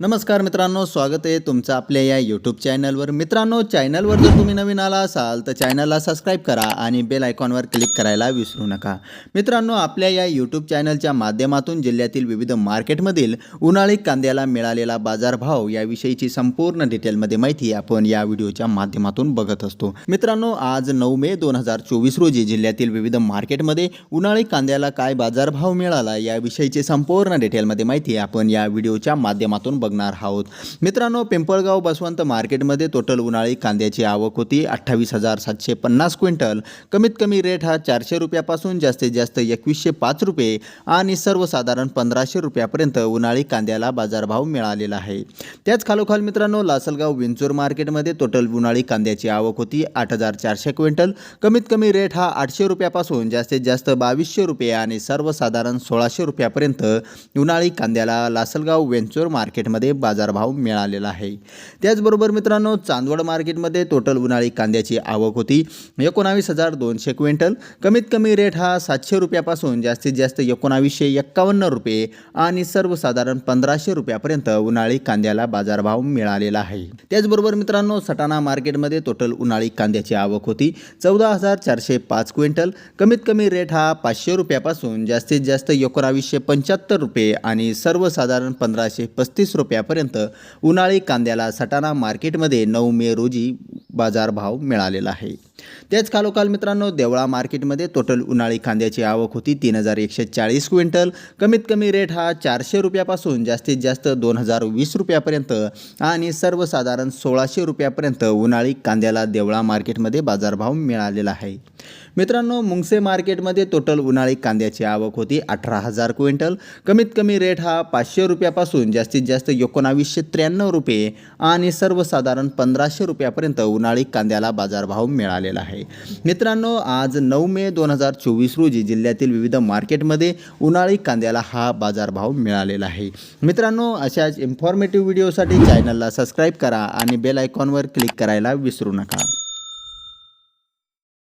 नमस्कार मित्रांनो स्वागत आहे तुमचं आपल्या या यूट्यूब चॅनलवर मित्रांनो चॅनलवर जर तुम्ही नवीन आला असाल तर चॅनलला सबस्क्राईब करा आणि बेल आयकॉनवर क्लिक करायला विसरू नका. मित्रांनो आपल्या या यूट्यूब चॅनलच्या माध्यमातून जिल्ह्यातील विविध मार्केटमधील उन्हाळी कांद्याला मिळालेला बाजारभाव याविषयीची संपूर्ण डिटेलमध्ये माहिती आपण या व्हिडिओच्या माध्यमातून बघत असतो. मित्रांनो आज नऊ मे दोन हजार चोवीस रोजी जिल्ह्यातील विविध मार्केटमध्ये उन्हाळी कांद्याला काय बाजारभाव मिळाला याविषयीची संपूर्ण डिटेलमध्ये माहिती आपण या व्हिडिओच्या माध्यमातून बघणार आहोत. मित्रांनो पिंपळगाव बसवंत मार्केटमध्ये टोटल उन्हाळी कांद्याची आवक होती. अठ्ठावीस हजार सातशे पन्नास क्विंटल. कमीत कमी रेट हा चारशे रुपयापासून जास्तीत जास्त एकवीसशे पाच रुपये आणि सर्वसाधारण पंधराशे रुपयापर्यंत उन्हाळी कांद्याला बाजारभाव मिळालेला आहे. त्याच खालोखाल मित्रांनो लासलगाव विंचूर मार्केटमध्ये टोटल उन्हाळी कांद्याची आवक होती. आठ हजार चारशे क्विंटल. कमीत कमी रेट हा आठशे रुपयापासून जास्तीत जास्त बावीसशे रुपये आणि सर्वसाधारण सोळाशे रुपयापर्यंत उन्हाळी कांद्याला लासलगाव वेंचूर मार्केटमध्ये बाजारभाव मिळालेला आहे. त्याचबरोबर मित्रांनो चांदवड मार्केटमध्ये टोटल उन्हाळी कांद्याची आवक होती. एकोणावीस हजार दोनशे क्विंटल. कमीत कमी रेट हा सातशे रुपयापासून जास्तीत जास्त एकोणावीसशे एक्कावन्न रुपये आणि सर्वसाधारण पंधराशे रुपयापर्यंत उन्हाळी कांद्याला बाजारभाव मिळालेला आहे. त्याचबरोबर मित्रांनो सटाणा मार्केटमध्ये टोटल उन्हाळी कांद्याची आवक होती. चौदा हजार चारशे पाच क्विंटल. कमीत कमी रेट हा पाचशे रुपयापासून जास्तीत जास्त एकोणावीसशे पंच्याहत्तर रुपये आणि सर्वसाधारण पंधराशे पस्तीस रुपये रुपयापर्यंत उन्हाळी कांद्याला सटाणा मार्केटमध्ये नऊ मे रोजी बाजारभाव मिळालेला आहे. त्याच खालोखाल मित्रांनो देवळा मार्केटमध्ये टोटल उन्हाळी कांद्याची आवक होती तीन हजार एकशे चाळीस क्विंटल. कमीत कमी रेट हा चारशे रुपयापासून जास्तीत जास्त दोन हजार वीस रुपयापर्यंत आणि सर्वसाधारण सोळाशे रुपयापर्यंत उन्हाळी कांद्याला देवळा मार्केटमध्ये बाजारभाव मिळालेला आहे. मित्रांनो मुंगसे मार्केटमध्ये टोटल उन्हाळी कांद्याची आवक होती अठरा हजार क्विंटल. कमीत कमी रेट हा पाचशे रुपयापासून जास्तीत जास्त एकोणावीसशे त्र्याण्णव रुपये आणि सर्वसाधारण पंधराशे रुपयापर्यंत उन्हाळी कांद्याला बाजारभाव मिळालेला आहे. मित्रांनो आज नऊ मे दोन हजार चोवीस रोजी जिल्ह्यातील विविध मार्केटमध्ये उन्हाळी कांद्याला हा बाजारभाव मिळालेला आहे. मित्रांनो अशाच इन्फॉर्मेटिव्ह व्हिडिओसाठी चॅनलला सबस्क्राईब करा आणि बेल आयकॉनवर क्लिक करायला विसरू नका.